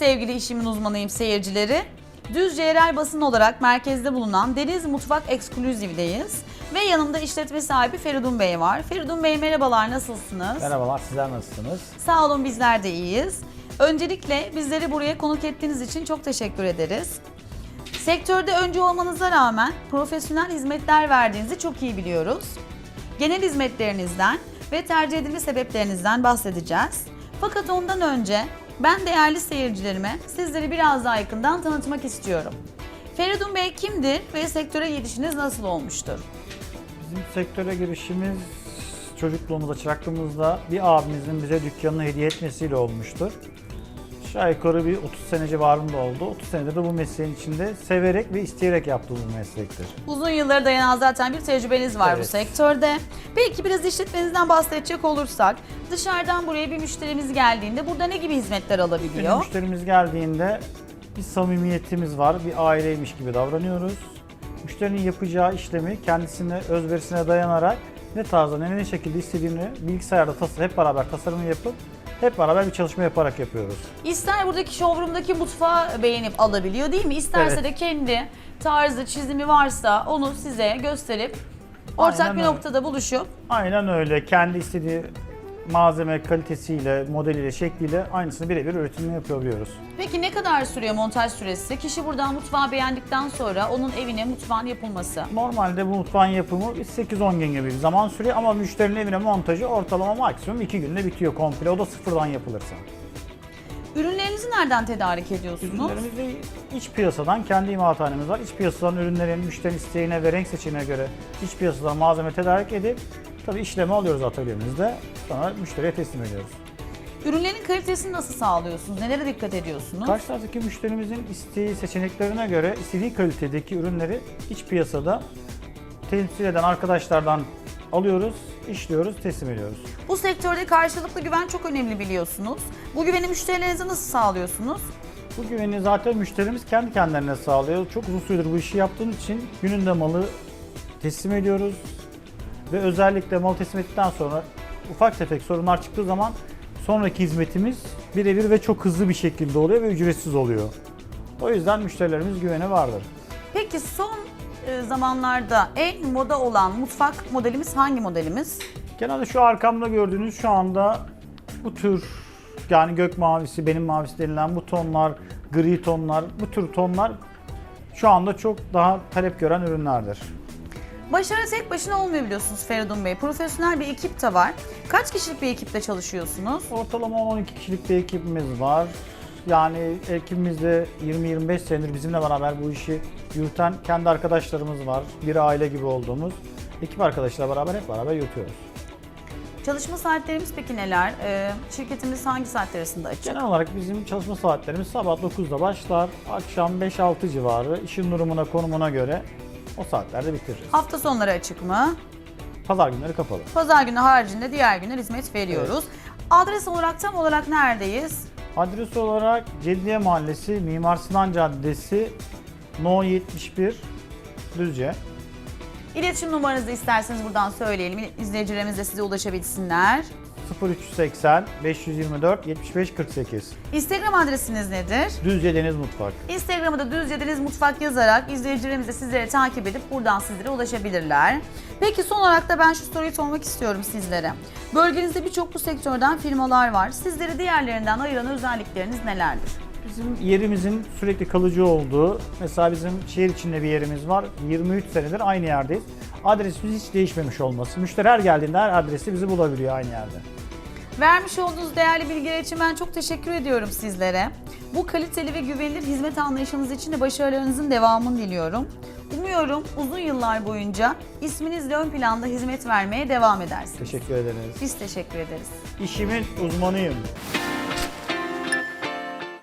sevgili işimin uzmanıyım seyircileri. Düzce Yerel Basın olarak merkezde bulunan Deniz Mutfak Ekskluziv'deyiz. Ve yanımda işletme sahibi Feridun Bey var. Feridun Bey merhabalar nasılsınız? Merhabalar, sizler nasılsınız? Sağ olun bizler de iyiyiz. Öncelikle bizleri buraya konuk ettiğiniz için çok teşekkür ederiz. Sektörde önce olmanıza rağmen profesyonel hizmetler verdiğinizi çok iyi biliyoruz. Genel hizmetlerinizden ve tercih edilme sebeplerinizden bahsedeceğiz. Fakat ondan önce ben değerli seyircilerime sizleri biraz daha yakından tanıtmak istiyorum. Feridun Bey kimdir ve sektöre gelişiniz nasıl olmuştur? Bizim sektöre girişimiz çocukluğumuzda, çıraklığımızda bir abimizin bize dükkanını hediye etmesiyle olmuştur. Aşağı yukarı bir 30 sene civarında oldu. 30 senedir de bu mesleğin içinde severek ve isteyerek yaptığımız bir meslektir. Uzun yıllara dayanan zaten bir tecrübeniz var bu Evet. sektörde. Peki biraz işletmenizden bahsedecek olursak, dışarıdan buraya bir müşterimiz geldiğinde burada ne gibi hizmetler Bir alabiliyor? müşterimiz geldiğinde bir samimiyetimiz var, bir aileymiş gibi davranıyoruz. Müşterinin yapacağı işlemi kendisine, özverisine dayanarak ne tarzda, ne, ne şekilde istediğini bilgisayarda tasar, hep beraber tasarımı yapıp hep beraber bir çalışma yaparak yapıyoruz. İster buradaki showroom'daki mutfağı beğenip alabiliyor değil mi? İsterse Evet. de kendi tarzı, çizimi varsa onu size gösterip ortak Aynen bir öyle. noktada buluşup Aynen öyle. Kendi istediği malzeme kalitesiyle, modeliyle, şekliyle aynısını birebir üretimini yapabiliyoruz. Peki ne kadar sürüyor montaj süresi? Kişi buradan mutfağı beğendikten sonra onun evine mutfağın yapılması. Normalde bu mutfağın yapımı 8-10 gün gibi bir zaman sürüyor ama müşterinin evine montajı ortalama maksimum 2 günde bitiyor komple. O da sıfırdan yapılırsa. Ürünlerinizi nereden tedarik ediyorsunuz? Ürünlerimizi iç piyasadan kendi imalathanemiz var. İç piyasadan ürünlerin müşterinin isteğine ve renk seçeneğine göre iç piyasadan malzeme tedarik edip tabii işleme alıyoruz atölyemizde. Sonra müşteriye teslim ediyoruz. Ürünlerin kalitesini nasıl sağlıyorsunuz? Nelere dikkat ediyorsunuz? Karşı taraftaki müşterimizin isteği, seçeneklerine göre istediği kalitedeki ürünleri iç piyasada temsil eden arkadaşlardan alıyoruz, işliyoruz, teslim ediyoruz. Bu sektörde karşılıklı güven çok önemli biliyorsunuz. Bu güveni müşterilerinize nasıl sağlıyorsunuz? Bu güveni zaten müşterimiz kendi kendilerine sağlıyor. Çok uzun süredir bu işi yaptığım için gününde malı teslim ediyoruz. Ve özellikle malı teslim ettikten sonra ufak tefek sorunlar çıktığı zaman sonraki hizmetimiz birebir ve çok hızlı bir şekilde oluyor ve ücretsiz oluyor. O yüzden müşterilerimiz güveni vardır. Peki son e, zamanlarda en moda olan mutfak modelimiz hangi modelimiz? Genelde şu arkamda gördüğünüz şu anda bu tür yani gök mavisi, benim mavisi denilen bu tonlar, gri tonlar, bu tür tonlar şu anda çok daha talep gören ürünlerdir. Başarı tek başına olmuyor biliyorsunuz Feridun Bey. Profesyonel bir ekip de var. Kaç kişilik bir ekiple çalışıyorsunuz? Ortalama 12 kişilik bir ekibimiz var. Yani ekibimizde 20-25 senedir bizimle beraber bu işi yürüten kendi arkadaşlarımız var. Bir aile gibi olduğumuz. Ekip arkadaşlarla beraber hep beraber yürütüyoruz. Çalışma saatlerimiz peki neler? E, şirketimiz hangi saatler arasında açık? Genel olarak bizim çalışma saatlerimiz sabah 9'da başlar, akşam 5-6 civarı işin durumuna, konumuna göre o saatlerde bitiririz. Hafta sonları açık mı? Pazar günleri kapalı. Pazar günü haricinde diğer günler hizmet veriyoruz. Adres olarak tam olarak neredeyiz? Adres olarak Ceddiye Mahallesi, Mimar Sinan Caddesi, No 71, Düzce. İletişim numaranızı isterseniz buradan söyleyelim. İzleyicilerimiz de size ulaşabilsinler. 0380 524 75 48. Instagram adresiniz nedir? Düzce Deniz Mutfak. Instagram'da da Düzce Deniz Mutfak yazarak izleyicilerimiz de sizleri takip edip buradan sizlere ulaşabilirler. Peki son olarak da ben şu soruyu sormak istiyorum sizlere. Bölgenizde birçok bu sektörden firmalar var. Sizleri diğerlerinden ayıran özellikleriniz nelerdir? Bizim yerimizin sürekli kalıcı olduğu, mesela bizim şehir içinde bir yerimiz var. 23 senedir aynı yerdeyiz. Adresimiz hiç değişmemiş olması. Müşteri her geldiğinde her adresi bizi bulabiliyor aynı yerde. Vermiş olduğunuz değerli bilgiler için ben çok teşekkür ediyorum sizlere. Bu kaliteli ve güvenilir hizmet anlayışınız için de başarılarınızın devamını diliyorum. Umuyorum uzun yıllar boyunca isminizle ön planda hizmet vermeye devam edersiniz. Teşekkür ederiz. Biz teşekkür ederiz. İşimin uzmanıyım.